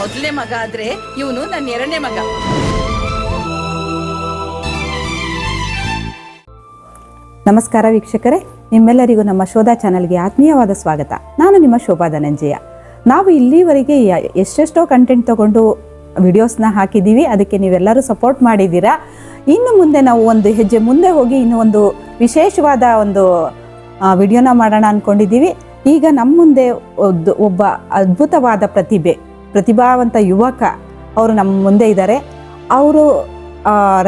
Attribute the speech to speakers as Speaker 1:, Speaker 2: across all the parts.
Speaker 1: ಮೊದಲನೇ ಮಗ ಆದ್ರೆ ಇವನು ನನ್ನ ಎರಡನೇ ಮಗ.
Speaker 2: ನಮಸ್ಕಾರ ವೀಕ್ಷಕರೇ, ನಿಮ್ಮೆಲ್ಲರಿಗೂ ನಮ್ಮ ಶೋಧಾ ಚಾನಲ್ಗೆ ಆತ್ಮೀಯವಾದ ಸ್ವಾಗತ. ನಾನು ನಿಮ್ಮ ಶೋಭಾ ಧನಂಜಯ. ನಾವು ಇಲ್ಲಿವರೆಗೆ ಎಷ್ಟೆಷ್ಟೋ ಕಂಟೆಂಟ್ ತಗೊಂಡು ವಿಡಿಯೋಸ್ನ ಹಾಕಿದ್ದೀವಿ, ಅದಕ್ಕೆ ನೀವೆಲ್ಲರೂ ಸಪೋರ್ಟ್ ಮಾಡಿದ್ದೀರಾ? ಇನ್ನು ಮುಂದೆ ನಾವು ಒಂದು ಹೆಜ್ಜೆ ಮುಂದೆ ಹೋಗಿ ಇನ್ನು ಒಂದು ವಿಶೇಷವಾದ ಒಂದು ವಿಡಿಯೋನ ಮಾಡೋಣ ಅಂದ್ಕೊಂಡಿದ್ದೀವಿ ಈಗ ನಮ್ಮ ಮುಂದೆ ಒಬ್ಬ ಅದ್ಭುತವಾದ ಪ್ರತಿಭೆ ಪ್ರತಿಭಾವಂತ ಯುವಕ ಅವರು ನಮ್ಮ ಮುಂದೆ ಇದ್ದಾರೆ ಅವರು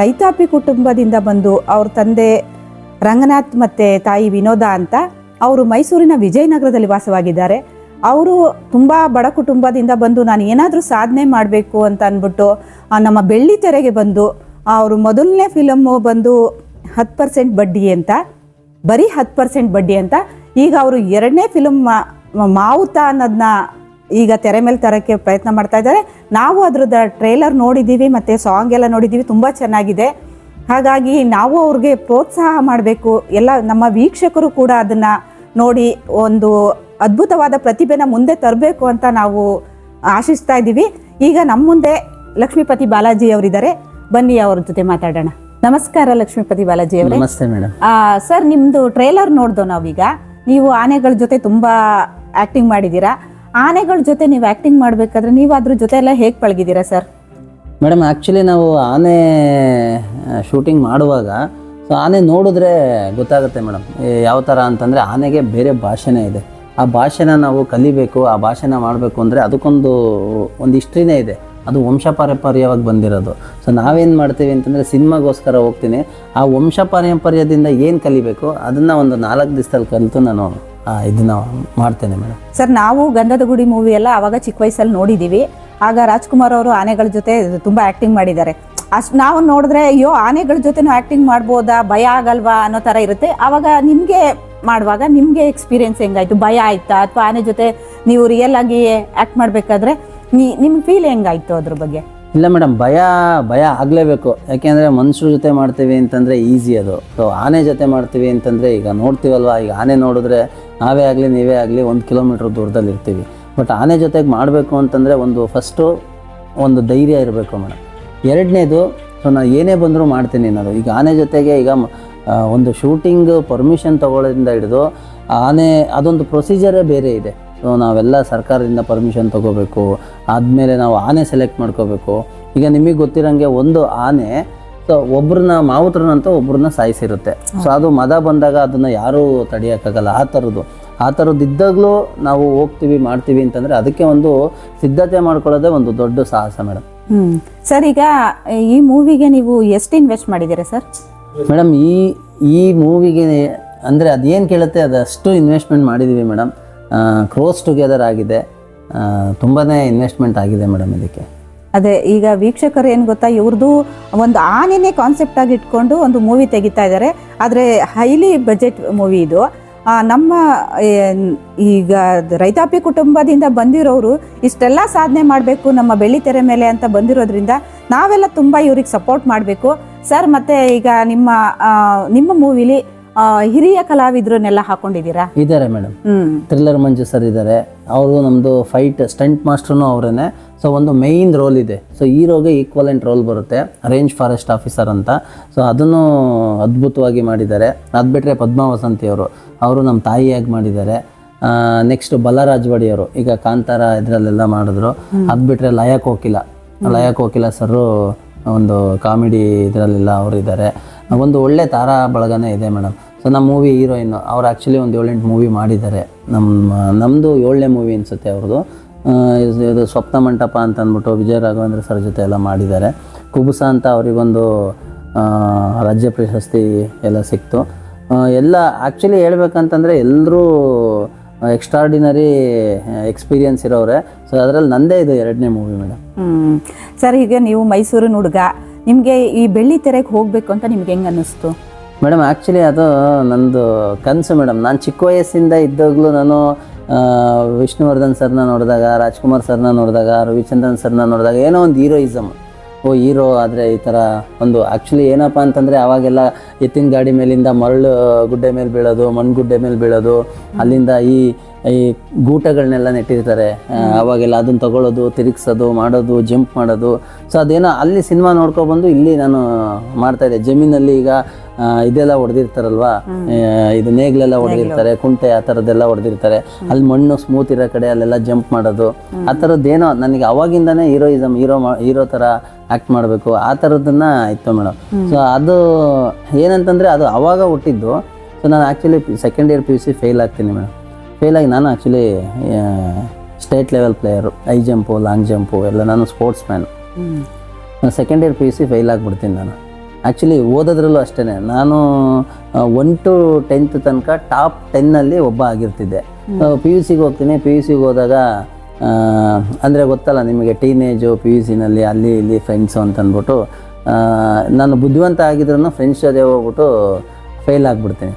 Speaker 2: ರೈತಾಪಿ ಕುಟುಂಬದಿಂದ ಬಂದು ಅವ್ರ ತಂದೆ ರಂಗನಾಥ್ ಮತ್ತು ತಾಯಿ ವಿನೋದ ಅಂತ ಅವರು ಮೈಸೂರಿನ ವಿಜಯನಗರದಲ್ಲಿ ವಾಸವಾಗಿದ್ದಾರೆ. ಅವರು ತುಂಬ ಬಡ ಕುಟುಂಬದಿಂದ ಬಂದು ನಾನು ಏನಾದರೂ ಸಾಧನೆ ಮಾಡಬೇಕು ಅಂತ ಅಂದ್ಬಿಟ್ಟು ನಮ್ಮ ಬೆಳ್ಳಿ ತೆರೆಗೆ ಬಂದು ಅವರು ಮೊದಲನೇ ಫಿಲಮ್ಮು ಬಂದು ಹತ್ತು ಪರ್ಸೆಂಟ್ ಬಡ್ಡಿ ಅಂತ, ಬರೀ ಹತ್ತು ಪರ್ಸೆಂಟ್ ಬಡ್ಡಿ ಅಂತ, ಈಗ ಅವರು ಎರಡನೇ ಫಿಲಮ್ ಮಾವುತ ಅನ್ನೋದನ್ನ ಈಗ ತೆರೆ ಮೇಲೆ ತರೋಕ್ಕೆ ಪ್ರಯತ್ನ ಮಾಡ್ತಾ ಇದ್ದಾರೆ. ನಾವು ಅದ್ರದ್ದು ಟ್ರೇಲರ್ ನೋಡಿದ್ದೀವಿ ಮತ್ತು ಸಾಂಗ್ ಎಲ್ಲ ನೋಡಿದ್ದೀವಿ ತುಂಬ ಚೆನ್ನಾಗಿದೆ. ಹಾಗಾಗಿ ನಾವು ಅವ್ರಿಗೆ ಪ್ರೋತ್ಸಾಹ ಮಾಡಬೇಕು. ಎಲ್ಲ ನಮ್ಮ ವೀಕ್ಷಕರು ಕೂಡ ಅದನ್ನು ನೋಡಿ ಒಂದು ಅದ್ಭುತವಾದ ಪ್ರತಿಭೆನ ಮುಂದೆ ತರಬೇಕು ಅಂತ ನಾವು ಆಶಿಸ್ತಾ ಇದ್ದೀವಿ. ಈಗ ನಮ್ಮ ಮುಂದೆ ಲಕ್ಷ್ಮೀಪತಿ ಬಾಲಾಜಿ ಅವರಿದ್ದಾರೆ. ಬನ್ನಿ ಅವ್ರ ಜೊತೆ ಮಾತಾಡೋಣ. ನಮಸ್ಕಾರ ಲಕ್ಷ್ಮೀಪತಿ ಬಾಲಾಜಿ ಅವರೇ.
Speaker 3: ನಮಸ್ತೆ ಮೇಡಮ್
Speaker 2: ಸರ್ ನಿಮ್ಮದು ಟ್ರೇಲರ್ ನೋಡ್ದೋ ನಾವೀಗ? ನೀವು ಆನೆಗಳ ಜೊತೆ ತುಂಬ ಆ್ಯಕ್ಟಿಂಗ್ ಮಾಡಿದ್ದೀರಾ? ಆನೆಗಳ ಜೊತೆ ನೀವು ಆ್ಯಕ್ಟಿಂಗ್ ಮಾಡಬೇಕಾದ್ರೆ ನೀವು ಅದ್ರ ಜೊತೆ ಎಲ್ಲ ಹೇಗೆ ಪಳಗಿದ್ದೀರಾ ಸರ್
Speaker 3: ಮೇಡಮ್ ಆ್ಯಕ್ಚುಲಿ ನಾವು ಆನೆ ಶೂಟಿಂಗ್ ಮಾಡುವಾಗ ಸೊ ಆನೆ ನೋಡಿದ್ರೆ ಗೊತ್ತಾಗುತ್ತೆ ಮೇಡಮ್ ಯಾವ ಥರ ಅಂತಂದರೆ ಆನೆಗೆ ಬೇರೆ ಭಾಷೆನೇ ಇದೆ. ಆ ಭಾಷೆನ ನಾವು ಕಲಿಬೇಕು, ಆ ಭಾಷೆನ ಮಾಡಬೇಕು ಅಂದರೆ ಅದಕ್ಕೊಂದು ಒಂದು ಹಿಸ್ಟ್ರಿನೇ ಇದೆ. ಅದು ವಂಶ ಪಾರಂಪರ್ಯವಾಗಿ ಬಂದಿರೋದು. ಸೊ ನಾವೇನು ಮಾಡ್ತೀವಿ ಅಂತಂದರೆ ಸಿನಿಮಾಗೋಸ್ಕರ ಹೋಗ್ತೀನಿ. ಆ ವಂಶ ಪಾರಂಪರ್ಯದಿಂದ ಏನು ಕಲಿಬೇಕು, ಅದನ್ನು ಒಂದು ನಾಲ್ಕು ದಿವಸದಲ್ಲಿ ಕಲಿತು ನಾನು ಇದನ್ನು ಮಾಡ್ತೇನೆ ಮೇಡಮ್.
Speaker 2: ಸರ್ ನಾವು ಗಂಧದ ಗುಡಿ ಮೂವಿ ಎಲ್ಲ ಅವಾಗ ಚಿಕ್ಕ ವಯಸ್ಸಲ್ಲಿ ನೋಡಿದ್ದೀವಿ ಆಗ ರಾಜ್ಕುಮಾರ್ ಅವರು ಆನೆಗಳ ಜೊತೆ ತುಂಬ ಆ್ಯಕ್ಟಿಂಗ್ ಮಾಡಿದ್ದಾರೆ. ಅಷ್ಟು ನಾವು ನೋಡಿದ್ರೆ ಅಯ್ಯೋ ಆನೆಗಳ ಜೊತೆನೂ ಆ್ಯಕ್ಟಿಂಗ್ ಮಾಡ್ಬೋದಾ? ಭಯ ಆಗಲ್ವಾ ಅನ್ನೋ ಥರ ಇರುತ್ತೆ. ಆವಾಗ ನಿಮಗೆ ಮಾಡುವಾಗ ನಿಮಗೆ ಎಕ್ಸ್ಪೀರಿಯನ್ಸ್ ಹೆಂಗಾಯ್ತು? ಭಯ ಆಯ್ತಾ? ಅಥವಾ ಆನೆ ಜೊತೆ ನೀವು ರಿಯಲ್ ಆಗಿ ಆ್ಯಕ್ಟ್ ಮಾಡಬೇಕಾದ್ರೆ ನೀ ನಿಮ್ಗೆ ಫೀಲ್ ಹೆಂಗಾಯ್ತು ಅದ್ರ ಬಗ್ಗೆ?
Speaker 3: ಇಲ್ಲ ಮೇಡಮ್ ಭಯ ಭಯ ಆಗಲೇಬೇಕು. ಯಾಕೆಂದರೆ ಮನುಷ್ಯರ ಜೊತೆ ಮಾಡ್ತೀವಿ ಅಂತಂದರೆ ಈಸಿ ಅದು. ಸೊ ಆನೆ ಜೊತೆ ಮಾಡ್ತೀವಿ ಅಂತಂದರೆ ಈಗ ನೋಡ್ತೀವಲ್ವ? ಈಗ ಆನೆ ನೋಡಿದ್ರೆ ನಾವೇ ಆಗಲಿ, ನೀವೇ ಆಗಲಿ ಒಂದು ಕಿಲೋಮೀಟ್ರ್ ದೂರದಲ್ಲಿ ಇರ್ತೀವಿ. ಬಟ್ ಆನೆ ಜೊತೆಗೆ ಮಾಡಬೇಕು ಅಂತಂದರೆ ಒಂದು ಫಸ್ಟು ಒಂದು ಧೈರ್ಯ ಇರಬೇಕು ಮೇಡಮ್ ಎರಡನೇದು ಸೊ ನಾನು ಏನೇ ಬಂದರೂ ಮಾಡ್ತೀನಿ ಅನ್ನೋದು ಈಗ ಆನೆ ಜೊತೆಗೆ ಈಗ ಒಂದು ಶೂಟಿಂಗ್ ಪರ್ಮಿಷನ್ ತಗೊಳ್ಳೋದ್ರಿಂದ ಹಿಡಿದು ಆನೆ, ಅದೊಂದು ಪ್ರೊಸೀಜರೇ ಬೇರೆ ಇದೆ. ಸೊ ನಾವೆಲ್ಲ ಸರ್ಕಾರದಿಂದ ಪರ್ಮಿಷನ್ ತಗೋಬೇಕು. ಆದಮೇಲೆ ನಾವು ಆನೆ ಸೆಲೆಕ್ಟ್ ಮಾಡ್ಕೋಬೇಕು. ಈಗ ನಿಮಗೆ ಗೊತ್ತಿರೋಂಗೆ ಒಂದು ಆನೆ ಸೊ ಒಬ್ಬರನ್ನ ಮಾವುತ್ರನಂತ ಒಬ್ಬರನ್ನ ಸಾಯಿಸಿರುತ್ತೆ. ಸೊ ಅದು ಮದ ಬಂದಾಗ ಅದನ್ನು ಯಾರೂ ತಡೆಯೋಕ್ಕಾಗಲ್ಲ. ಆ ಥರದ್ದು ಆ ಥರದ್ದು ಇದ್ದಾಗಲೂ ನಾವು ಹೋಗ್ತೀವಿ ಮಾಡ್ತೀವಿ ಅಂತಂದರೆ ಅದಕ್ಕೆ ಒಂದು ಸಿದ್ಧತೆ ಮಾಡ್ಕೊಳ್ಳೋದೇ ಒಂದು ದೊಡ್ಡ ಸಾಹಸ ಮೇಡಮ್.
Speaker 2: ಸರ್ ಈಗ ಈ ಮೂವಿಗೆ ನೀವು ಎಷ್ಟು ಇನ್ವೆಸ್ಟ್ ಮಾಡಿದ್ದೀರಾ ಸರ್?
Speaker 3: ಮೇಡಮ್ ಈ ಈ ಮೂವಿಗೆ ಅಂದರೆ ಅದೇನು ಕೇಳುತ್ತೆ ಅದಷ್ಟು ಇನ್ವೆಸ್ಟ್ಮೆಂಟ್ ಮಾಡಿದ್ದೀವಿ ಮೇಡಮ್. ಕ್ರೋಸ್ ಟುಗೆದರ್ ಆಗಿದೆ. ತುಂಬಾ ಇನ್ವೆಸ್ಟ್ಮೆಂಟ್ ಆಗಿದೆ ಮೇಡಮ್ ಇದಕ್ಕೆ.
Speaker 2: ಅದೇ, ಈಗ ವೀಕ್ಷಕರು ಏನು ಗೊತ್ತಾ ಇವ್ರದ್ದು ಒಂದು ಆನೆನೇ ಕಾನ್ಸೆಪ್ಟ್ ಆಗಿ ಇಟ್ಕೊಂಡು ಒಂದು ಮೂವಿ ತೆಗಿತಾ ಇದ್ದಾರೆ ಆದರೆ ಹೈಲಿ ಬಜೆಟ್ ಮೂವಿ ಇದು. ನಮ್ಮ ಈಗ ರೈತಾಪಿ ಕುಟುಂಬದಿಂದ ಬಂದಿರೋರು ಇಷ್ಟೆಲ್ಲ ಸಾಧನೆ ಮಾಡಬೇಕು ನಮ್ಮ ಬೆಳ್ಳಿ ತೆರೆ ಮೇಲೆ ಅಂತ ಬಂದಿರೋದ್ರಿಂದ ನಾವೆಲ್ಲ ತುಂಬ ಇವ್ರಿಗೆ ಸಪೋರ್ಟ್ ಮಾಡಬೇಕು. ಸರ್ ಮತ್ತೆ ಈಗ ನಿಮ್ಮ ನಿಮ್ಮ ಮೂವಿಲಿ ಹಿರಿಯ ಕಲಾವಿದರನ್ನೆಲ್ಲ ಹಾಕೊಂಡಿದ್ದೀರಾ?
Speaker 3: ಇದ್ದಾರೆ ಮೇಡಮ್. ಥ್ರಿಲ್ಲರ್ ಮಂಜು ಸರ್ ಇದ್ದಾರೆ. ಅವರು ನಮ್ಮದು ಫೈಟ್ ಸ್ಟಂಟ್ ಮಾಸ್ಟ್ರೂ ಅವರೇನೆ. ಸೊ ಒಂದು ಮೇಯ್ನ್ ರೋಲ್ ಇದೆ. ಸೊ ಹೀರೋಗೆ ಈಕ್ವಲೆಂಟ್ ರೋಲ್ ಬರುತ್ತೆ. ರೇಂಜ್ ಫಾರೆಸ್ಟ್ ಆಫೀಸರ್ ಅಂತ. ಸೊ ಅದನ್ನು ಅದ್ಭುತವಾಗಿ ಮಾಡಿದ್ದಾರೆ. ಅದು ಬಿಟ್ಟರೆ ಪದ್ಮಾ ವಸಂತಿ ಅವರು. ಅವರು ನಮ್ಮ ತಾಯಿಯಾಗಿ ಮಾಡಿದ್ದಾರೆ. ನೆಕ್ಸ್ಟ್ ಬಲರಾಜ್ ಅವರು. ಈಗ ಕಾಂತಾರ ಇದರಲ್ಲೆಲ್ಲ ಮಾಡಿದ್ರು. ಅದು ಬಿಟ್ಟರೆ ಲಯ ಕೋಕಿಲ ಲಯ ಕೋಕಿಲ ಸರು ಒಂದು ಕಾಮಿಡಿ ಇದರಲ್ಲೆಲ್ಲ ಅವರು ಇದ್ದಾರೆ ಒಂದು ಒಳ್ಳೆ ತಾರಾ ಬಳಗನೇ ಇದೆ ಮೇಡಮ್. ಸೊ ನಮ್ಮ ಮೂವಿ ಹೀರೋಯಿನ್ ಅವ್ರು ಆ್ಯಕ್ಚುಲಿ ಒಂದು ಏಳೆಂಟು ಮೂವಿ ಮಾಡಿದ್ದಾರೆ. ನಮ್ಮ ನಮ್ಮದು ಏಳನೇ ಮೂವಿ ಅನಿಸುತ್ತೆ ಅವ್ರದ್ದು. ಇದು ಸ್ವಪ್ನ ಮಂಟಪ ಅಂತ ಅಂದ್ಬಿಟ್ಟು ವಿಜಯ ರಾಘವೇಂದ್ರ ಸರ್ ಜೊತೆ ಎಲ್ಲ ಮಾಡಿದ್ದಾರೆ. ಕುಬುಸ ಅಂತ ಅವರಿಗೊಂದು ರಾಜ್ಯ ಪ್ರಶಸ್ತಿ ಎಲ್ಲ ಸಿಕ್ತು. ಎಲ್ಲ ಆ್ಯಕ್ಚುಲಿ ಹೇಳ್ಬೇಕಂತಂದರೆ ಎಲ್ಲರೂ ಎಕ್ಸ್ಟ್ರಾರ್ಡಿನರಿ ಎಕ್ಸ್ಪೀರಿಯನ್ಸ್ ಇರೋರೆ ಸೊ ಅದರಲ್ಲಿ ನಂದೇ ಇದು ಎರಡನೇ ಮೂವಿ ಮೇಡಮ್.
Speaker 2: ಸರ್, ಈಗ ನೀವು ಮೈಸೂರಿನ ಹುಡುಗ ನಿಮಗೆ ಈ ಬೆಳ್ಳಿ ತೆರೆಗೆ ಹೋಗಬೇಕು ಅಂತ ನಿಮ್ಗೆ ಹೆಂಗೆ ಅನ್ನಿಸ್ತು?
Speaker 3: ಮೇಡಮ್ ಆ್ಯಕ್ಚುಲಿ ಅದು ನಂದು ಕನಸು ಮೇಡಮ್. ನಾನು ಚಿಕ್ಕ ವಯಸ್ಸಿಂದ ಇದ್ದಾಗಲೂ ನಾನು ವಿಷ್ಣುವರ್ಧನ್ ಸರ್ನ ನೋಡಿದಾಗ, ರಾಜ್ಕುಮಾರ್ ಸರ್ನ ನೋಡಿದಾಗ, ರವಿಚಂದ್ರನ್ ಸರ್ನ ನೋಡಿದಾಗ ಏನೋ ಒಂದು ಹೀರೋಯಿಸಮ್. ಓ, ಹೀರೋ ಆದರೆ ಈ ಥರ ಒಂದು ಆ್ಯಕ್ಚುಲಿ ಏನಪ್ಪ ಅಂತಂದರೆ ಅವಾಗೆಲ್ಲ ಎತ್ತಿನ ಗಾಡಿ ಮೇಲಿಂದ ಮರಳು ಗುಡ್ಡೆ ಮೇಲೆ ಬೀಳೋದು, ಮಣ್ಣು ಗುಡ್ಡೆ ಮೇಲೆ ಬೀಳೋದು, ಅಲ್ಲಿಂದ ಈ ಈ ಗೂಟಗಳನ್ನೆಲ್ಲ ನೆಟ್ಟಿರ್ತಾರೆ. ಅವಾಗೆಲ್ಲ ಅದನ್ನ ತಗೊಳ್ಳೋದು, ತಿರುಗಿಸೋದು, ಮಾಡೋದು, ಜಂಪ್ ಮಾಡೋದು. ಸೊ ಅದೇನೋ ಅಲ್ಲಿ ಸಿನಿಮಾ ನೋಡ್ಕೊಬಂದು ಇಲ್ಲಿ ನಾನು ಮಾಡ್ತಾಯಿದ್ದೆ ಜಮೀನಲ್ಲಿ ಈಗ ಇದೆಲ್ಲ ಹೊಡೆದಿರ್ತಾರಲ್ವಾ? ಇದು ನೇಗ್ಲೆಲ್ಲ ಹೊಡೆದಿರ್ತಾರೆ ಕುಂಟೆ ಆ ಥರದ್ದೆಲ್ಲ ಹೊಡೆದಿರ್ತಾರೆ. ಅಲ್ಲಿ ಮಣ್ಣು ಸ್ಮೂತ್ ಇರೋ ಕಡೆ ಅಲ್ಲೆಲ್ಲ ಜಂಪ್ ಮಾಡೋದು. ಆ ಥರದ್ದೇನೋ ನನಗೆ ಅವಾಗಿಂದನೇ ಹೀರೋಯಿಸಮ್ ಹೀರೋ ಹೀರೋ ಥರ ಆ್ಯಕ್ಟ್ ಮಾಡಬೇಕು. ಆ ಥರದ್ದನ್ನ ಇತ್ತು ಮೇಡಮ್. ಸೊ ಅದು ಏನಂತಂದರೆ ಅದು ಅವಾಗ ಹುಟ್ಟಿದ್ದು. ಸೊ ನಾನು actually second year P U C fail ಆಗ್ತೀನಿ ಮೇಡಮ್. ಫೇಲ್ ಆಗಿ ನಾನು actually state level player high jump long jump ಎಲ್ಲ ನಾನು sportsman second year P U C fail ಆಗಿಬಿಡ್ತೀನಿ ನಾನು. ಆ್ಯಕ್ಚುಲಿ ಓದೋದ್ರಲ್ಲೂ ಅಷ್ಟೇ ನಾನು ಒನ್ ಟು ಟೆಂತ್ ತನಕ ಟಾಪ್ ಟೆನ್ನಲ್ಲಿ ಒಬ್ಬ ಆಗಿರ್ತಿದ್ದೆ. ಪಿ ಯು ಸಿಗೆ ಹೋಗ್ತೀನಿ. ಪಿ ಯು ಸಿಗೆ ಹೋದಾಗ ಅಂದರೆ ಗೊತ್ತಲ್ಲ ನಿಮಗೆ ಟೀನೇಜು ಪಿ ಯು ಸಿನಲ್ಲಿ ಅಲ್ಲಿ ಇಲ್ಲಿ ಫ್ರೆಂಡ್ಸು ಅಂತ ಅಂದ್ಬಿಟ್ಟು ನಾನು ಬುದ್ಧಿವಂತ ಆಗಿದ್ರೂ ಫ್ರೆಂಡ್ಸ್ ಜೊತೆ ಹೋಗ್ಬಿಟ್ಟು ಫೇಲ್ ಆಗಿಬಿಡ್ತೀನಿ.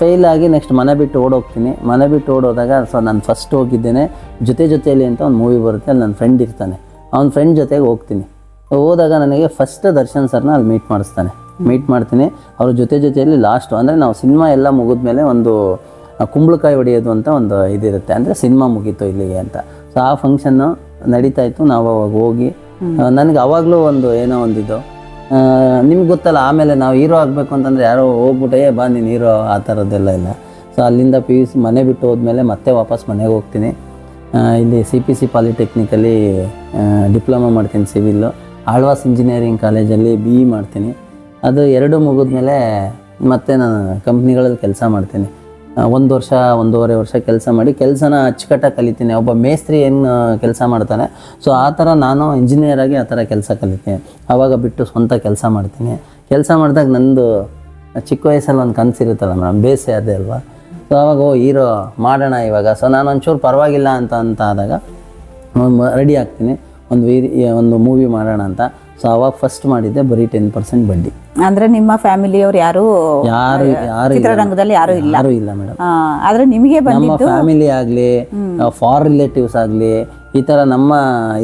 Speaker 3: ಫೇಲ್ ಆಗಿ ನೆಕ್ಸ್ಟ್ ಮನೆ ಬಿಟ್ಟು ಓಡೋಗ್ತೀನಿ. ಮನೆ ಬಿಟ್ಟು ಓಡೋದಾಗ ಸೊ ನಾನು ಫಸ್ಟ್ ಹೋಗಿದ್ದೇನೆ. ಜೊತೆ ಜೊತೆಯಲ್ಲಿ ಅಂತ ಒಂದು ಮೂವಿ ಬರುತ್ತೆ. ಅಲ್ಲಿ ನನ್ನ ಫ್ರೆಂಡ್ ಇರ್ತಾನೆ. ಅವ್ನ ಫ್ರೆಂಡ್ ಜೊತೆಗೆ ಹೋಗ್ತೀನಿ. ಹೋದಾಗ ನನಗೆ ಫಸ್ಟ್ ದರ್ಶನ್ ಸರ್ನ ಅಲ್ಲಿ ಮೀಟ್ ಮಾಡಿಸ್ತಾನೆ. ಮೀಟ್ ಮಾಡ್ತೀನಿ. ಅವ್ರ ಜೊತೆ ಜೊತೆಯಲ್ಲಿ ಲಾಸ್ಟು ಅಂದರೆ ನಾವು ಸಿನಿಮಾ ಎಲ್ಲ ಮುಗಿದ್ಮೇಲೆ ಒಂದು ಕುಂಬಳಕಾಯಿ ಹೊಡೆಯೋದು ಅಂತ ಒಂದು ಇದಿರುತ್ತೆ. ಅಂದರೆ ಸಿನಿಮಾ ಮುಗೀತು ಇಲ್ಲಿಗೆ ಅಂತ. ಸೊ ಆ ಫಂಕ್ಷನ್ನು ನಡೀತಾ ಇತ್ತು. ನಾವು ಅವಾಗ ಹೋಗಿ ನನಗೆ ಅವಾಗಲೂ ಒಂದು ಏನೋ ಒಂದಿದ್ದು ನಿಮ್ಗೆ ಗೊತ್ತಲ್ಲ, ಆಮೇಲೆ ನಾವು ಹೀರೋ ಆಗಬೇಕು ಅಂತಂದರೆ ಯಾರೋ ಹೋಗ್ಬಿಟ್ಟೆ, ಬಾ, ನೀನು ಹೀರೋ ಆ ಥರದ್ದೆಲ್ಲ ಇಲ್ಲ. ಸೊ ಅಲ್ಲಿಂದ ಪಿ ಯು ಸಿ ಮನೆ ಬಿಟ್ಟು ಹೋದ್ಮೇಲೆ ಮತ್ತೆ ವಾಪಸ್ ಮನೆಗೆ ಹೋಗ್ತೀನಿ. ಇಲ್ಲಿ ಸಿ ಪಿ ಸಿ ಪಾಲಿಟೆಕ್ನಿಕಲ್ಲಿ ಡಿಪ್ಲೊಮಾ ಮಾಡ್ತೀನಿ ಸಿವಿಲ್ಲು ಆಳ್ವಾಸ್ ಇಂಜಿನಿಯರಿಂಗ್ ಕಾಲೇಜಲ್ಲಿ ಬಿ ಇ ಮಾಡ್ತೀನಿ. ಅದು ಎರಡು ಮುಗಿದ್ಮೇಲೆ ಮತ್ತೆ ನಾನು ಕಂಪ್ನಿಗಳಲ್ಲಿ ಕೆಲಸ ಮಾಡ್ತೀನಿ. ಒಂದು ವರ್ಷ, ಒಂದೂವರೆ ವರ್ಷ ಕೆಲಸ ಮಾಡಿ ಕೆಲಸನ ಅಚ್ಚುಕಟ್ಟಾಗಿ ಕಲಿತೀನಿ. ಒಬ್ಬ ಮೇಸ್ತ್ರಿ ಏನು ಕೆಲಸ ಮಾಡ್ತಾನೆ. ಸೊ ಆ ಥರ ನಾನು ಇಂಜಿನಿಯರ್ ಆಗಿ ಆ ಥರ ಕೆಲಸ ಕಲಿತೀನಿ. ಆವಾಗ ಬಿಟ್ಟು ಸ್ವಂತ ಕೆಲಸ ಮಾಡ್ತೀನಿ. ಕೆಲಸ ಮಾಡಿದಾಗ ನಂದು ಚಿಕ್ಕ ವಯಸ್ಸಲ್ಲಿ ಒಂದು ಕನಸಿರುತ್ತಲ್ಲ ಮೇಡಮ್ ಬೇಸೆ ಅದೇ ಅಲ್ವಾ? ಸೊ ಆವಾಗ ಓ, ಹೀರೋ ಮಾಡೋಣ ಇವಾಗ. ಸೊ ನಾನು ಒಂಚೂರು ಪರವಾಗಿಲ್ಲ ಅಂತ ಅಂತ ಆದಾಗ ರೆಡಿ ಆಗ್ತೀನಿ. ಒಂದು ವೀರಿ ಒಂದು ಮೂವಿ ಮಾಡೋಣ ಅಂತ. ಸೊ ಅವಾಗ ಫಸ್ಟ್ ಮಾಡಿದ್ದೆ ಬರೀ ಟೆನ್ ಪರ್ಸೆಂಟ್ ಬಡ್ಡಿ.
Speaker 2: ಅಂದ್ರೆ ನಿಮ್ಮ ಫ್ಯಾಮಿಲಿಯವ್ರು ಯಾರು
Speaker 3: ಯಾರು ಯಾರು
Speaker 2: ಚಿತ್ರರಂಗದಲ್ಲಿ ಯಾರು ಇಲ್ಲ.
Speaker 3: ಯಾರು ಇಲ್ಲ ಮೇಡಮ್
Speaker 2: ಆದ್ರೆ ನಿಮಗೆ
Speaker 3: ನಮ್ಮ ಫ್ಯಾಮಿಲಿ ಆಗಲಿ ಫಾರ್ ರಿಲೇಟಿವ್ಸ್ ಆಗಲಿ ಈ ತರ ನಮ್ಮ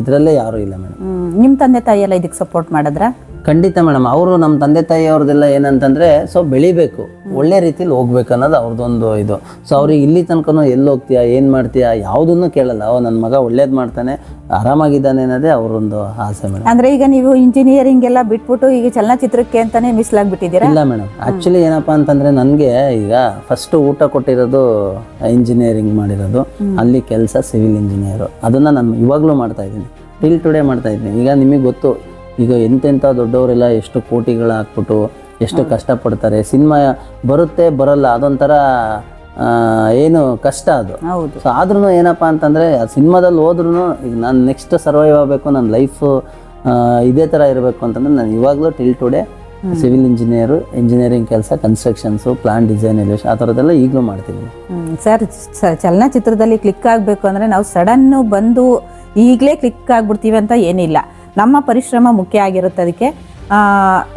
Speaker 3: ಇದರಲ್ಲೇ ಯಾರು ಇಲ್ಲ ಮೇಡಮ್
Speaker 2: ನಿಮ್ಮ ನಿಮ್ ತಂದೆ ತಾಯಿ ಎಲ್ಲ ಇದಕ್ಕೆ ಸಪೋರ್ಟ್ ಮಾಡಿದ್ರ?
Speaker 3: ಖಂಡಿತ ಮೇಡಮ್ ಅವರು ನಮ್ಮ ತಂದೆ ತಾಯಿ ಅವ್ರದ್ದೆಲ್ಲ ಏನಂತಂದ್ರೆ ಸೊ ಬೆಳಿಬೇಕು ಒಳ್ಳೆ ರೀತಿಲಿ ಹೋಗ್ಬೇಕು ಅನ್ನೋದು ಅವ್ರದ್ದೊಂದು ಇದು. ಸೊ ಅವ್ರಿಗೆ ಇಲ್ಲಿ ತನಕನೂ ಎಲ್ಲಿ ಹೋಗ್ತೀಯಾ ಏನು ಮಾಡ್ತೀಯಾ ಯಾವುದನ್ನು ಕೇಳಲ್ಲ. ಅವ ನನ್ನ ಮಗ ಒಳ್ಳೇದು ಮಾಡ್ತಾನೆ ಆರಾಮಾಗಿದ್ದಾನೆ ಅನ್ನೋದೇ ಅವರೊಂದು ಆಸೆ ಮೇಡಮ್.
Speaker 2: ಅಂದ್ರೆ ಈಗ ನೀವು ಇಂಜಿನಿಯರಿಂಗ್ ಎಲ್ಲ ಬಿಟ್ಬಿಟ್ಟು ಈಗ ಚಲನಚಿತ್ರಕ್ಕೆ ಅಂತಾನೆ ಮೀಸಲಾಗ್ಬಿಟ್ಟಿದ್ದೀರಾ
Speaker 3: ಇಲ್ಲ ಮೇಡಮ್. ಆ್ಯಕ್ಚುಲಿ ಏನಪ್ಪ ಅಂತಂದ್ರೆ ನನಗೆ ಈಗ ಫಸ್ಟ್ ಊಟ ಕೊಟ್ಟಿರೋದು ಇಂಜಿನಿಯರಿಂಗ್ ಮಾಡಿರೋದು. ಅಲ್ಲಿ ಕೆಲಸ ಸಿವಿಲ್ ಇಂಜಿನಿಯರು ಅದನ್ನು ನಾನು ಇವಾಗಲೂ ಮಾಡ್ತಾ ಇದ್ದೀನಿ. ಟಿಲ್ ಟುಡೇ ಮಾಡ್ತಾ ಇದ್ದೀನಿ. ಈಗ ನಿಮಗೆ ಗೊತ್ತು ಈಗ ಎಂತೆಂಥ ದೊಡ್ಡವರೆಲ್ಲ ಎಷ್ಟು ಕೋಟಿಗಳು ಹಾಕ್ಬಿಟ್ಟು ಎಷ್ಟು ಕಷ್ಟಪಡ್ತಾರೆ. ಸಿನಿಮಾ ಬರುತ್ತೆ ಬರಲ್ಲ ಅದೊಂಥರ ಏನು ಕಷ್ಟ ಅದು.
Speaker 2: ಹೌದು.
Speaker 3: ಸೊ ಆದ್ರೂ ಏನಪ್ಪ ಅಂತಂದರೆ ಸಿನಿಮಾದಲ್ಲಿ ಹೋದ್ರೂ ಈಗ ನಾನು ನೆಕ್ಸ್ಟ್ ಸರ್ವೈವ್ ಆಗಬೇಕು ನನ್ನ ಲೈಫ್ ಇದೇ ಥರ ಇರಬೇಕು ಅಂತಂದ್ರೆ ನಾನು ಇವಾಗಲೂ till today civil engineer engineering ಕೆಲಸ ಕನ್ಸ್ಟ್ರಕ್ಷನ್ಸು ಪ್ಲಾನ್ ಡಿಸೈನ್ ಎಲಿವೇಶನ್ ಆ ಥರದ್ದೆಲ್ಲ ಈಗಲೂ ಮಾಡ್ತಿದ್ದೀನಿ.
Speaker 2: ಸರ್ ಚಲನಚಿತ್ರದಲ್ಲಿ ಕ್ಲಿಕ್ ಆಗಬೇಕು ಅಂದರೆ ನಾವು ಸಡನ್ನು ಬಂದು ಈಗಲೇ ಕ್ಲಿಕ್ ಆಗಿಬಿಡ್ತೀವಿ ಅಂತ ಏನಿಲ್ಲ. ನಮ್ಮ ಪರಿಶ್ರಮ ಮುಖ್ಯ ಆಗಿರುತ್ತೆ ಅದಕ್ಕೆ.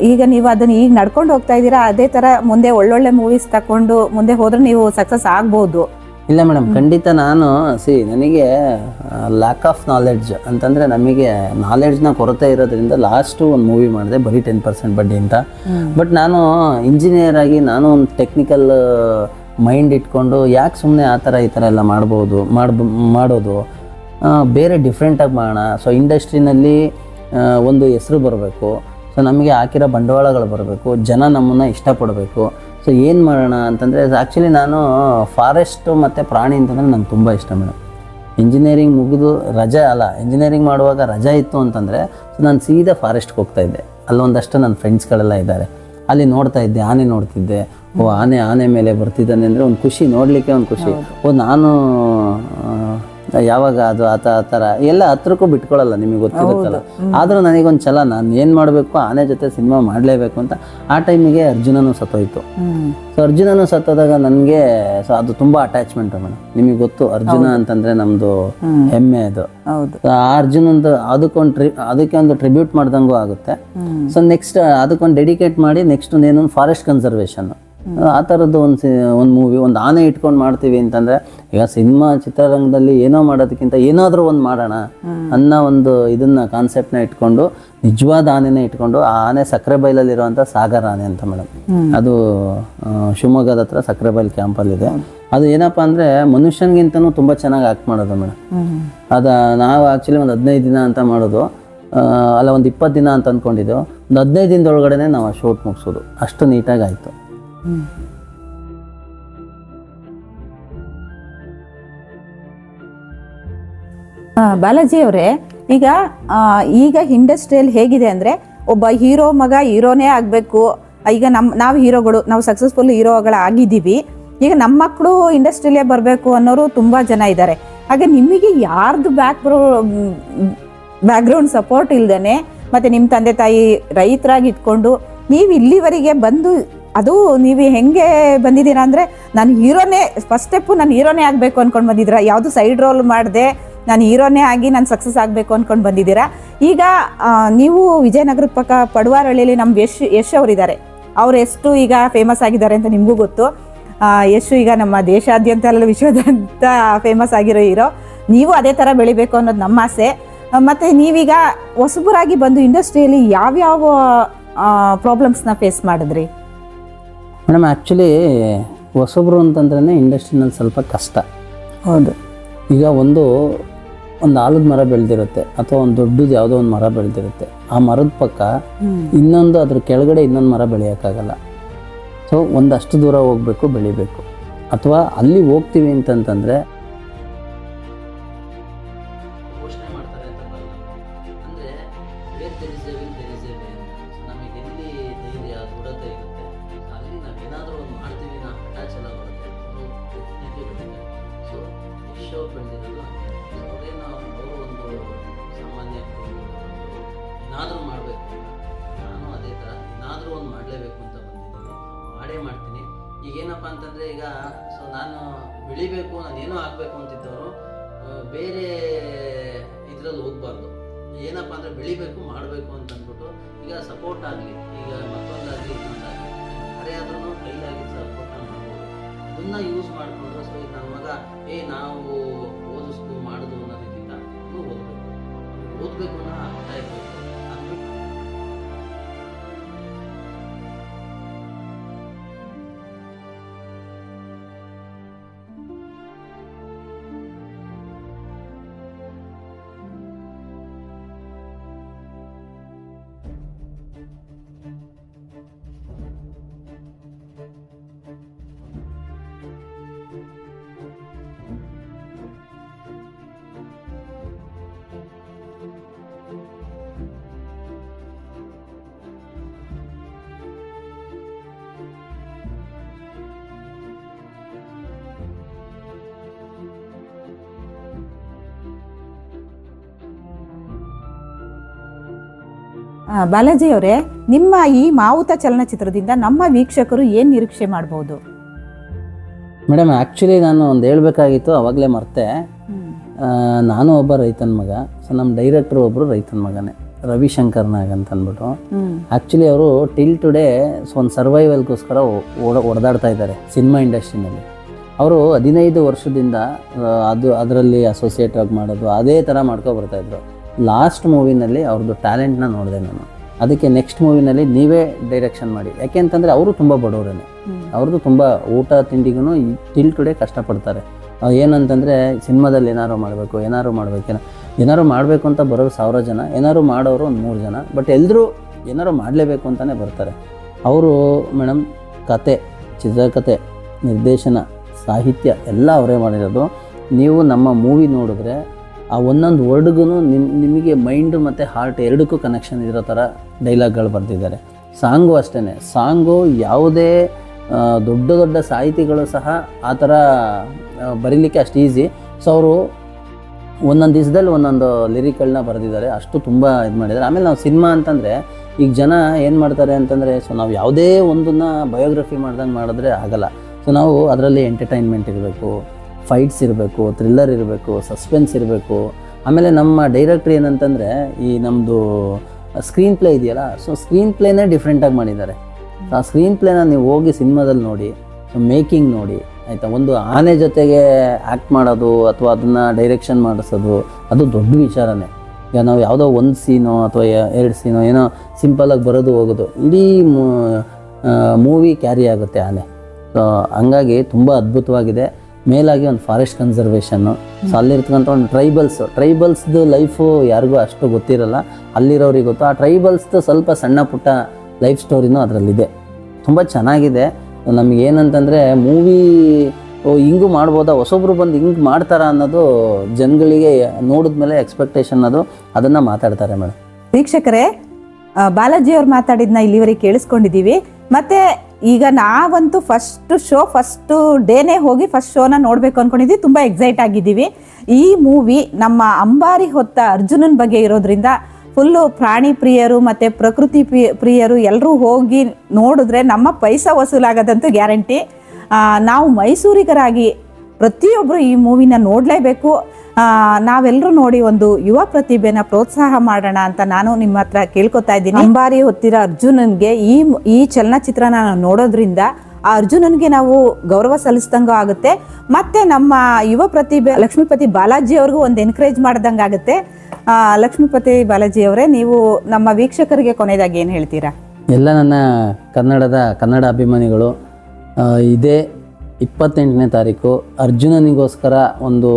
Speaker 2: ಈಗ ನೀವು ಅದನ್ನು ಈಗ ನಡ್ಕೊಂಡು ಹೋಗ್ತಾ ಇದ್ದೀರಾ ಅದೇ ತರ ಮುಂದೆ ಒಳ್ಳೊಳ್ಳೆ ಮೂವೀಸ್ ತಕೊಂಡು ಮುಂದೆ ಹೋದ್ರೆ ನೀವು ಸಕ್ಸಸ್ ಆಗ್ಬೋದು.
Speaker 3: ಇಲ್ಲ ಮೇಡಮ್ ಖಂಡಿತ ನಾನು ಸಿ ನನಗೆ ಲ್ಯಾಕ್ ಆಫ್ ನಾಲೆಡ್ಜ್ ಅಂತಂದರೆ ನಮಗೆ ನಾಲೆಡ್ಜ್ನ ಕೊರತೆ ಇರೋದ್ರಿಂದ ಲಾಸ್ಟು ಒಂದು ಮೂವಿ ಮಾಡಿದೆ ಬರೀ ಟೆನ್ ಪರ್ಸೆಂಟ್ ಬಡ್ಡಿ ಅಂತ. ಬಟ್ ನಾನು ಇಂಜಿನಿಯರ್ ಆಗಿ ನಾನು ಒಂದು ಟೆಕ್ನಿಕಲ್ ಮೈಂಡ್ ಇಟ್ಕೊಂಡು ಯಾಕೆ ಸುಮ್ಮನೆ ಆ ಥರ ಈ ಥರ ಎಲ್ಲ ಮಾಡ್ಬೋದು ಮಾಡ್ಬ ಮಾಡೋದು? ಬೇರೆ ಡಿಫ್ರೆಂಟಾಗಿ ಮಾಡೋಣ. ಸೊ ಇಂಡಸ್ಟ್ರಿನಲ್ಲಿ ಒಂದು ಹೆಸರು ಬರಬೇಕು. ಸೊ ನಮಗೆ ಹಾಕಿರೋ ಬಂಡವಾಳಗಳು ಬರಬೇಕು. ಜನ ನಮ್ಮನ್ನು ಇಷ್ಟಪಡಬೇಕು. ಸೊ ಏನು ಮಾಡೋಣ ಅಂತಂದರೆ ಆ್ಯಕ್ಚುಲಿ ನಾನು ಫಾರೆಸ್ಟು ಮತ್ತು ಪ್ರಾಣಿ ಅಂತಂದರೆ ನಂಗೆ ತುಂಬ ಇಷ್ಟ ಮೇಡಮ್ ಇಂಜಿನಿಯರಿಂಗ್ ಮುಗಿದು ರಜೆ ಅಲ್ಲ ಇಂಜಿನಿಯರಿಂಗ್ ಮಾಡುವಾಗ ರಜೆ ಇತ್ತು ಅಂತಂದರೆ ಸೊ ನಾನು ಸೀದಾ ಫಾರೆಸ್ಟ್ಗೆ ಹೋಗ್ತಾ ಇದ್ದೆ. ಅಲ್ಲೊಂದಷ್ಟು ನನ್ನ ಫ್ರೆಂಡ್ಸ್ಗಳೆಲ್ಲ ಇದ್ದಾರೆ. ಅಲ್ಲಿ ನೋಡ್ತಾ ಇದ್ದೆ ಆನೆ ನೋಡ್ತಿದ್ದೆ. ಓ ಆನೆ ಆನೆ ಮೇಲೆ ಬರ್ತಿದ್ದಾನೆ ಅಂದರೆ ಒಂದು ಖುಷಿ ನೋಡಲಿಕ್ಕೆ ಒಂದು ಖುಷಿ. ಓ ನಾನು ಯಾವಾಗ ಅದು ಆತ ಆ ಥರ ಎಲ್ಲ ಹತ್ರಕ್ಕೂ ಬಿಟ್ಕೊಳ್ಳಲ್ಲ ನಿಮಗೆ ಗೊತ್ತಿರುತ್ತಲ್ಲ. ಆದರೂ ನನಗೊಂದು ಛಲ ನಾನು ಏನು ಮಾಡಬೇಕು ಆನೆ ಜೊತೆ ಸಿನಿಮಾ ಮಾಡಲೇಬೇಕು ಅಂತ ಆ ಟೈಮಿಗೆ ಅರ್ಜುನನು ಸತ್ತೋಯ್ತು. ಸೊ ಅರ್ಜುನನು ಸತ್ತೋದಾಗ ನನಗೆ ಸೊ ಅದು ತುಂಬ ಅಟ್ಯಾಚ್ಮೆಂಟ್ ಮೇಡಮ್ ನಿಮಗೆ ಗೊತ್ತು ಅರ್ಜುನ ಅಂತಂದರೆ ನಮ್ಮದು ಹೆಮ್ಮೆ ಅದು.
Speaker 2: ಹೌದು.
Speaker 3: ಆ ಅರ್ಜುನಂದು ಅದಕ್ಕೊಂದು ಟ್ರಿ ಅದಕ್ಕೆ ಒಂದು ಟ್ರಿಬ್ಯೂಟ್ ಮಾಡ್ದಂಗೂ ಆಗುತ್ತೆ. ಸೊ ನೆಕ್ಸ್ಟ್ ಅದಕ್ಕೊಂದು ಡೆಡಿಕೇಟ್ ಮಾಡಿ ನೆಕ್ಸ್ಟ್ ಏನು ಫಾರೆಸ್ಟ್ ಕನ್ಸರ್ವೇಷನ್ ಆ ಥರದ್ದು ಒಂದು ಸಿ ಒಂದು ಮೂವಿ ಒಂದು ಆನೆ ಇಟ್ಕೊಂಡು ಮಾಡ್ತೀವಿ ಅಂತಂದರೆ ಈಗ ಸಿನಿಮಾ ಚಿತ್ರರಂಗದಲ್ಲಿ ಏನೋ ಮಾಡೋದಕ್ಕಿಂತ ಏನಾದರೂ ಒಂದು ಮಾಡೋಣ ಅನ್ನೋ ಒಂದು ಇದನ್ನ ಕಾನ್ಸೆಪ್ಟ್ನ ಇಟ್ಕೊಂಡು ನಿಜವಾದ ಆನೆನೇ ಇಟ್ಕೊಂಡು ಆ ಆನೆ ಸಕ್ಕರೆ ಬೈಲಲ್ಲಿರುವಂಥ ಸಾಗರ ಆನೆ ಅಂತ ಮೇಡಮ್. ಅದು ಶಿವಮೊಗ್ಗದ ಹತ್ರ ಸಕ್ಕರೆ ಬೈಲ್ ಕ್ಯಾಂಪಲ್ಲಿದೆ ಅದು ಏನಪ್ಪ ಅಂದರೆ ಮನುಷ್ಯನಿಗಿಂತನೂ ತುಂಬ ಚೆನ್ನಾಗಿ ಆಕ್ಟ್ ಮಾಡೋದು ಮೇಡಮ್. ಅದು ನಾವು ಆ್ಯಕ್ಚುಲಿ ಒಂದು ಹದಿನೈದು ದಿನ ಅಂತ ಮಾಡೋದು. ಅಲ್ಲ ಒಂದು ಇಪ್ಪತ್ತು ದಿನ ಅಂತ ಅಂದ್ಕೊಂಡಿದ್ದೆವು ಒಂದು ಹದಿನೈದು ದಿನದೊಳಗಡೆ ನಾವು ಆ ಶೂಟ್ ಮುಗಿಸೋದು. ಅಷ್ಟು ನೀಟಾಗಿ ಆಯಿತು.
Speaker 2: ಬಾಲಾಜಿ ಅವರೇ ಈಗ ಈಗ ಇಂಡಸ್ಟ್ರಿಯಲ್ಲಿ ಹೇಗಿದೆ ಅಂದರೆ, ಒಬ್ಬ ಹೀರೋ ಮಗ ಹೀರೋನೇ ಆಗಬೇಕು. ಈಗ ನಮ್ಮ ನಾವು ಹೀರೋಗಳು, ನಾವು ಸಕ್ಸಸ್ಫುಲ್ ಹೀರೋಗಳು ಆಗಿದ್ದೀವಿ ಈಗ ನಮ್ಮ ಮಕ್ಕಳು ಇಂಡಸ್ಟ್ರಿಲೇ ಬರಬೇಕು ಅನ್ನೋರು ತುಂಬ ಜನ ಇದ್ದಾರೆ. ಹಾಗೆ ನಿಮಗೆ ಯಾರ್ದು ಬ್ಯಾಕ್ ಬ್ಯಾಕ್ಗ್ರೌಂಡ್ ಸಪೋರ್ಟ್ ಇಲ್ದೇನೆ, ಮತ್ತು ನಿಮ್ಮ ತಂದೆ ತಾಯಿ ರೈತರಾಗಿ ಇಟ್ಕೊಂಡು, ನೀವು ಇಲ್ಲಿವರೆಗೆ ಬಂದು ಅದು ನೀವು ಹೆಂಗೆ ಬಂದಿದ್ದೀರಾ ಅಂದರೆ ನಾನು ಹೀರೋನೇ ಫಸ್ಟ್ ಸ್ಟೆಪ್ಪು ನಾನು ಹೀರೋನೇ ಆಗಬೇಕು ಅಂದ್ಕೊಂಡು ಬಂದಿದ್ದೀರಾ? ಯಾವುದು ಸೈಡ್ ರೋಲ್ ಮಾಡಿದೆ, ನಾನು ಹೀರೋನೇ ಆಗಿ ನಾನು ಸಕ್ಸಸ್ ಆಗಬೇಕು ಅಂದ್ಕೊಂಡು ಬಂದಿದ್ದೀರಾ? ಈಗ ನೀವು ವಿಜಯನಗರದ ಪಕ್ಕ ಪಡುವಾರಳ್ಳಿಯಲ್ಲಿ ನಮ್ಮ ಯಶ್ ಯಶ್ ಅವರಿದ್ದಾರೆ. ಅವ್ರು ಎಷ್ಟು ಈಗ ಫೇಮಸ್ ಆಗಿದ್ದಾರೆ ಅಂತ ನಿಮಗೂ ಗೊತ್ತು. ಯಶ್ ಈಗ ನಮ್ಮ ದೇಶಾದ್ಯಂತ ಎಲ್ಲ ವಿಶ್ವದಂತ ಫೇಮಸ್ ಆಗಿರೋ ಹೀರೋ. ನೀವು ಅದೇ ಥರ ಬೆಳಿಬೇಕು ಅನ್ನೋದು ನಮ್ಮ ಆಸೆ. ಮತ್ತೆ ನೀವೀಗ ಹೊಸಬರಾಗಿ ಬಂದು ಇಂಡಸ್ಟ್ರಿಯಲ್ಲಿ ಯಾವ್ಯಾವ ಪ್ರಾಬ್ಲಮ್ಸ್ನ ಫೇಸ್ ಮಾಡಿದ್ರಿ?
Speaker 3: ಮೇಡಮ್ ಆ್ಯಕ್ಚುಲಿ ಹೊಸಬ್ರು ಅಂತಂದ್ರೆ ಇಂಡಸ್ಟ್ರಿನಲ್ಲಿ ಸ್ವಲ್ಪ ಕಷ್ಟ.
Speaker 2: ಹೌದು.
Speaker 3: ಈಗ ಒಂದು ಒಂದು ಆಲದ ಮರ ಬೆಳೆದಿರುತ್ತೆ ಅಥವಾ ಒಂದು ದೊಡ್ಡದು ಯಾವುದೋ ಒಂದು ಮರ ಬೆಳೆದಿರುತ್ತೆ. ಆ ಮರದ ಪಕ್ಕ ಇನ್ನೊಂದು ಅದ್ರ ಕೆಳಗಡೆ ಇನ್ನೊಂದು ಮರ ಬೆಳೆಯೋಕ್ಕಾಗಲ್ಲ. ಸೊ ಒಂದಷ್ಟು ದೂರ ಹೋಗಬೇಕು ಬೆಳಿಬೇಕು. ಅಥವಾ ಅಲ್ಲಿ ಹೋಗ್ತೀವಿ ಅಂತಂತಂದರೆ ಸೊ ನಾನು ಬೆಳಿಬೇಕು ನಾನು ಏನೋ ಆಗಬೇಕು ಅಂತಿದ್ದವರು ಬೇರೆ ಇದರಲ್ಲಿ ಹೋಗ್ಬಾರ್ದು. ಏನಪ್ಪ ಅಂದರೆ ಬೆಳಿಬೇಕು, ಮಾಡಬೇಕು ಅಂತ ಅಂದ್ಬಿಟ್ಟು ಈಗ ಸಪೋರ್ಟ್ ಆಗಲಿ, ಈಗ ಮತ್ತೊಂದಾಗಲಿ ಇನ್ನೊಂದಾಗಲಿ ಆದ್ರೂ ಕೈಲಾಗಿ ಸಪೋರ್ಟ್ ಮಾಡ್ಬೋದು. ಅದನ್ನ ಯೂಸ್ ಮಾಡಿಕೊಂಡು ಸೊ ಈಗ ನನ್ನ ಮಗ, ಏ, ನಾವು ಓದಿಸ್ತು ಮಾಡೋದು ಅನ್ನೋದಕ್ಕಿಂತ ಅವನು ಓದಬೇಕು. ಓದಬೇಕು ಅನ್ನೋ ಇರಬೇಕು.
Speaker 2: ಆ, ಬಾಲಾಜಿ ಅವರೇ ನಿಮ್ಮ ಈ ಮಾವುತ ಚಲನಚಿತ್ರದಿಂದ ನಮ್ಮ ವೀಕ್ಷಕರು ಏನು ನಿರೀಕ್ಷೆ ಮಾಡ್ಬೋದು?
Speaker 3: ಮೇಡಮ್ ಆ್ಯಕ್ಚುಲಿ ನಾನು ಒಂದು ಹೇಳಬೇಕಾಗಿತ್ತು ಅವಾಗಲೇ ಮರ್ತೆ. ನಾನು ಒಬ್ಬ ರೈತನ ಮಗ ಸೊ ನಮ್ಮ ಡೈರೆಕ್ಟರ್ ಒಬ್ಬರು ರೈತನ ಮಗನೇ ರವಿಶಂಕರ್ ನಾಗ್ ಅಂತ ಅಂದ್ಬಿಟ್ಟು ಆ್ಯಕ್ಚುಲಿ ಅವರು ಟಿಲ್ ಟುಡೇ ಸೊ ಒಂದು ಸರ್ವೈವಲ್ಗೋಸ್ಕರ ಓಡ ಹೊಡೆದಾಡ್ತಾ ಇದ್ದಾರೆ ಸಿನಿಮಾ ಇಂಡಸ್ಟ್ರಿನಲ್ಲಿ ಅವರು ಹದಿನೈದು ವರ್ಷದಿಂದ ಅದು ಅದರಲ್ಲಿ ಅಸೋಸಿಯೇಟ್ ಆಗಿ ಮಾಡೋದು ಅದೇ ಥರ ಮಾಡ್ಕೊ ಬರ್ತಾಯಿದ್ರು ಲಾಸ್ಟ್ ಮೂವಿನಲ್ಲಿ ಅವ್ರದ್ದು ಟ್ಯಾಲೆಂಟ್ನ ನೋಡಿದೆ ನಾನು. ಅದಕ್ಕೆ ನೆಕ್ಸ್ಟ್ ಮೂವಿನಲ್ಲಿ ನೀವೇ ಡೈರೆಕ್ಷನ್ ಮಾಡಿ. ಯಾಕೆ ಅಂತಂದರೆ ಅವರು ತುಂಬ ಬಡವರೇನೆ. ಅವ್ರದ್ದು ತುಂಬ ಊಟ ತಿಂಡಿಗೂ ಟಿಲ್ ಟುಡೇ ಕಷ್ಟಪಡ್ತಾರೆ. ಏನಂತಂದರೆ ಸಿನಿಮಾದಲ್ಲಿ ಏನಾರು ಮಾಡಬೇಕು ಏನಾರು ಮಾಡಬೇಕು ಏನಾರು ಮಾಡಬೇಕು ಅಂತ ಬರೋರು ಸಾವಿರ ಜನ ಏನಾರು ಮಾಡೋರು ಒಂದು ಮೂರು ಜನ ಬಟ್ ಎಲ್ಲರೂ ಏನಾರು ಮಾಡಲೇಬೇಕು ಅಂತಲೇ ಬರ್ತಾರೆ. ಅವರು ಮೇಡಮ್ ಕತೆ ಚಿತ್ರಕತೆ ನಿರ್ದೇಶನ ಸಾಹಿತ್ಯ ಎಲ್ಲ ಅವರೇ ಮಾಡಿರೋದು. ನೀವು ನಮ್ಮ ಮೂವಿ ನೋಡಿದ್ರೆ ಆ ಒಂದೊಂದು ವರ್ಡ್ಗೂ ನಿಮ್, ನಿಮಗೆ ಮೈಂಡು ಮತ್ತು ಹಾರ್ಟ್ ಎರಡಕ್ಕೂ ಕನೆಕ್ಷನ್ ಇರೋ ಥರ ಡೈಲಾಗ್ಗಳು ಬರೆದಿದ್ದಾರೆ. ಸಾಂಗು ಅಷ್ಟೇ ಸಾಂಗು ಯಾವುದೇ ದೊಡ್ಡ ದೊಡ್ಡ ಸಾಹಿತಿಗಳು ಸಹ ಆ ಥರ ಬರೀಲಿಕ್ಕೆ ಅಷ್ಟು ಈಸಿ. ಸೊ ಅವರು ಒಂದೊಂದು ದಿವಸದಲ್ಲಿ ಒಂದೊಂದು ಲಿರಿಕ್ಗಳನ್ನ ಬರೆದಿದ್ದಾರೆ. ಅಷ್ಟು ತುಂಬ ಇದು ಮಾಡಿದ್ದಾರೆ. ಆಮೇಲೆ ನಾವು ಸಿನಿಮಾ ಅಂತಂದರೆ ಈಗ ಜನ ಏನು ಮಾಡ್ತಾರೆ ಅಂತಂದರೆ, ಸೊ ನಾವು ಯಾವುದೇ ಒಂದನ್ನು ಬಯೋಗ್ರಫಿ ಮಾಡ್ದಂಗೆ ಮಾಡಿದ್ರೆ ಆಗಲ್ಲ. ಸೊ ನಾವು ಅದರಲ್ಲಿ ಎಂಟರ್ಟೈನ್ಮೆಂಟ್ ಇರಬೇಕು. ಫೈಟ್ಸ್ ಇರಬೇಕು ಥ್ರಿಲ್ಲರ್ ಇರಬೇಕು ಸಸ್ಪೆನ್ಸ್ ಇರಬೇಕು. ಆಮೇಲೆ ನಮ್ಮ ಡೈರೆಕ್ಟ್ರ್ ಏನಂತಂದರೆ ಈ ನಮ್ಮದು ಸ್ಕ್ರೀನ್ ಪ್ಲೇ ಇದೆಯಲ್ಲ ಸೊ ಸ್ಕ್ರೀನ್ ಪ್ಲೇನೇ ಡಿಫ್ರೆಂಟಾಗಿ ಮಾಡಿದ್ದಾರೆ. ಆ ಸ್ಕ್ರೀನ್ ಪ್ಲೇನ ನೀವು ಹೋಗಿ ಸಿನಿಮಾದಲ್ಲಿ ನೋಡಿ ಮೇಕಿಂಗ್ ನೋಡಿ, ಆಯಿತಾ? ಒಂದು ಆನೆ ಜೊತೆಗೆ ಆ್ಯಕ್ಟ್ ಮಾಡೋದು ಅಥವಾ ಅದನ್ನು ಡೈರೆಕ್ಷನ್ ಮಾಡಿಸೋದು, ಅದು ದೊಡ್ಡ ವಿಚಾರನೇ. ಈಗ ನಾವು ಯಾವುದೋ ಒಂದು ಸೀನೋ ಅಥವಾ ಎರಡು ಸೀನೋ ಏನೋ ಸಿಂಪಲಾಗಿ ಬರೋದು ಹೋಗೋದು, ಇಡೀ ಮೂವಿ ಕ್ಯಾರಿ ಆಗುತ್ತೆ ಆನೆ. ಸೊ ಹಂಗಾಗಿ ತುಂಬ ಅದ್ಭುತವಾಗಿದೆ. ಮೇಲಾಗಿ ಒಂದು ಫಾರೆಸ್ಟ್ ಕನ್ಸರ್ವೇಷನ್ನು ಸೊ ಅಲ್ಲಿರ್ತಕ್ಕಂಥ ಒಂದು ಟ್ರೈಬಲ್ಸ್ ಟ್ರೈಬಲ್ಸ್ದು ಲೈಫು ಯಾರಿಗೂ ಅಷ್ಟು ಗೊತ್ತಿರಲ್ಲ. ಅಲ್ಲಿರೋರಿಗೆ ಗೊತ್ತು. ಆ ಟ್ರೈಬಲ್ಸ್ದು ಸ್ವಲ್ಪ ಸಣ್ಣ ಪುಟ್ಟ ಲೈಫ್ ಸ್ಟೋರಿನೂ ಅದರಲ್ಲಿದೆ. ತುಂಬ ಚೆನ್ನಾಗಿದೆ. ನಮಗೇನಂತಂದರೆ ಮೂವಿ ಹಿಂಗೂ ಮಾಡ್ಬೋದಾ? ಹೊಸೊಬ್ರು ಬಂದು ಹಿಂಗೆ ಮಾಡ್ತಾರ ಅನ್ನೋದು ಜನಗಳಿಗೆ ನೋಡಿದ್ಮೇಲೆ ಎಕ್ಸ್ಪೆಕ್ಟೇಷನ್ ಅದು. ಅದನ್ನು ಮಾತಾಡ್ತಾರೆ ಮೇಡಮ್.
Speaker 2: ವೀಕ್ಷಕರೇ ಬಾಲಾಜಿ ಅವ್ರು ಮಾತಾಡಿದ್ನ ಇಲ್ಲಿವರೆಗೆ ಕೇಳಿಸ್ಕೊಂಡಿದ್ದೀವಿ. ಮತ್ತೆ ಈಗ ನಾವಂತೂ ಫಸ್ಟ್ ಶೋ ಫಸ್ಟ್ ಡೇನೇ ಹೋಗಿ ಫಸ್ಟ್ ಶೋನ ನೋಡಬೇಕು ಅನ್ಕೊಂಡಿದ್ವಿ. ತುಂಬ ಎಕ್ಸೈಟ್ ಆಗಿದ್ದೀವಿ. ಈ ಮೂವಿ ನಮ್ಮ ಅಂಬಾರಿ ಹೊತ್ತ ಅರ್ಜುನನ್ ಬಗ್ಗೆ ಇರೋದ್ರಿಂದ ಫುಲ್ಲು ಪ್ರಾಣಿ ಪ್ರಿಯರು ಮತ್ತು ಪ್ರಕೃತಿ ಪ್ರಿಯ- ಪ್ರಿಯರು ಎಲ್ಲರೂ ಹೋಗಿ ನೋಡಿದ್ರೆ ನಮ್ಮ ಪೈಸಾ ವಸೂಲಾಗದಂತೂ ಗ್ಯಾರಂಟಿ ನಾವು ಮೈಸೂರಿಗರಾಗಿ ಪ್ರತಿಯೊಬ್ಬರು ಈ ಮೂವಿನ ನೋಡಲೇಬೇಕು. ನಾವೆಲ್ಲರೂ ನೋಡಿ ಒಂದು ಯುವ ಪ್ರತಿಭೆನ ಪ್ರೋತ್ಸಾಹ ಮಾಡೋಣ ಅಂತ ನಾನು ನಿಮ್ಮ ಹತ್ರ ಕೇಳ್ಕೊತಾ ಇದ್ದೀನಿ. ಅಂಬಾರಿ ಹೊತ್ತಿರ ಅರ್ಜುನನ್ಗೆ ಈ ಈ ಚಲನಚಿತ್ರನ ನಾವು ನೋಡೋದ್ರಿಂದ ಆ ಅರ್ಜುನನ್ಗೆ ನಾವು ಗೌರವ ಸಲ್ಲಿಸ್ದಂಗೂ ಆಗುತ್ತೆ. ಮತ್ತೆ ನಮ್ಮ ಯುವ ಪ್ರತಿಭೆ ಲಕ್ಷ್ಮೀಪತಿ ಬಾಲಾಜಿ ಅವ್ರಿಗೂ ಒಂದು ಎನ್ಕರೇಜ್ ಮಾಡ್ದಂಗೆ ಆಗುತ್ತೆ. ಲಕ್ಷ್ಮೀಪತಿ ಬಾಲಾಜಿ ಅವರೇ, ನೀವು ನಮ್ಮ ವೀಕ್ಷಕರಿಗೆ ಕೊನೆಯದಾಗಿ ಏನು ಹೇಳ್ತೀರಾ?
Speaker 3: ಎಲ್ಲ ನನ್ನ ಕನ್ನಡದ ಕನ್ನಡ ಅಭಿಮಾನಿಗಳು ಇದೇ ಇಪ್ಪತ್ತೆಂಟನೇ ತಾರೀಕು ಅರ್ಜುನನಿಗೋಸ್ಕರ ಒಂದು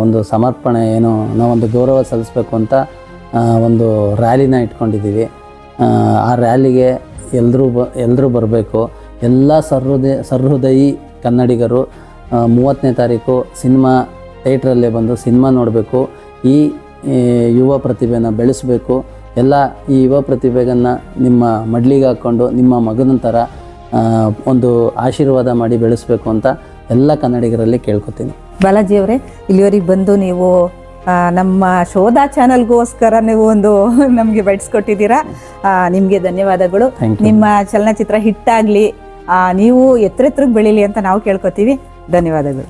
Speaker 3: ಒಂದು ಸಮರ್ಪಣೆ ಏನು ನಾವೊಂದು ಗೌರವ ಸಲ್ಲಿಸ್ಬೇಕು ಅಂತ ಒಂದು ರ್ಯಾಲಿನ ಇಟ್ಕೊಂಡಿದ್ದೀವಿ. ಆ, ರ್ಯಾಲಿಗೆ ಎಲ್ಲರೂ ಬ ಎಲ್ಲರೂ ಬರಬೇಕು. ಎಲ್ಲ ಸರ್ಹೃದಯ ಸರ್ಹೃದಯಿ ಕನ್ನಡಿಗರು ಮೂವತ್ತನೇ ತಾರೀಕು ಸಿನಿಮಾ ಥಿಯೇಟ್ರಲ್ಲೇ ಬಂದು ಸಿನಿಮಾ ನೋಡಬೇಕು. ಈ ಈ ಯುವ ಪ್ರತಿಭೆನ ಬೆಳೆಸಬೇಕು. ಎಲ್ಲ ಈ ಯುವ ಪ್ರತಿಭೆಗನ್ನು ನಿಮ್ಮ ಮಡ್ಲಿಗೆ ಹಾಕ್ಕೊಂಡು ನಿಮ್ಮ ಮಗನ ಥರ ಒಂದು ಆಶೀರ್ವಾದ ಮಾಡಿ ಬೆಳೆಸಬೇಕು ಅಂತ ಎಲ್ಲ ಕನ್ನಡಿಗರಲ್ಲಿ ಕೇಳ್ಕೊತೀನಿ.
Speaker 2: ಬಾಲಾಜಿ ಅವರೇ ಇಲ್ಲಿವರೆಗೆ ಬಂದು ನೀವು ನಮ್ಮ ಶೋಧ ಚಾನಲ್ಗೋಸ್ಕರ ನೀವು ಒಂದು ನಮಗೆ ಬಡಿಸ್ಕೊಟ್ಟಿದ್ದೀರಾ ನಿಮಗೆ ಧನ್ಯವಾದಗಳು. ನಿಮ್ಮ ಚಲನಚಿತ್ರ ಹಿಟ್ಟಾಗಲಿ ನೀವು ಎತ್ರ ಎತ್ತರಕ್ಕೆ ಬೆಳೀಲಿ ಅಂತ ನಾವು ಕೇಳ್ಕೊತೀವಿ. ಧನ್ಯವಾದಗಳು.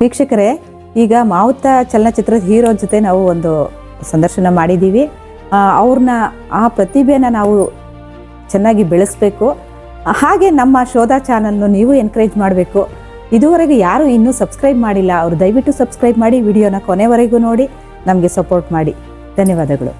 Speaker 2: ವೀಕ್ಷಕರೇ ಈಗ ಮಾವುತ ಚಲನಚಿತ್ರದ ಹೀರೋ ಜೊತೆ ನಾವು ಒಂದು ಸಂದರ್ಶನ ಮಾಡಿದ್ದೀವಿ. ಅವ್ರನ್ನ ಆ ಪ್ರತಿಭೆನ ನಾವು ಚೆನ್ನಾಗಿ ಬೆಳೆಸಬೇಕು. ಹಾಗೆ ನಮ್ಮ ಶೋಧ ಚಾನಲ್ನು ನೀವು ಎನ್ಕರೇಜ್ ಮಾಡಬೇಕು. ಇದುವರೆಗೆ ಯಾರು ಇನ್ನೂ ಸಬ್ಸ್ಕ್ರೈಬ್ ಮಾಡಿಲ್ಲ, ಅವರು ದಯವಿಟ್ಟು ಸಬ್ಸ್ಕ್ರೈಬ್ ಮಾಡಿ, ವಿಡಿಯೋನ ಕೊನೆವರೆಗೂ ನೋಡಿ, ನಮಗೆ ಸಪೋರ್ಟ್ ಮಾಡಿ. ಧನ್ಯವಾದಗಳು.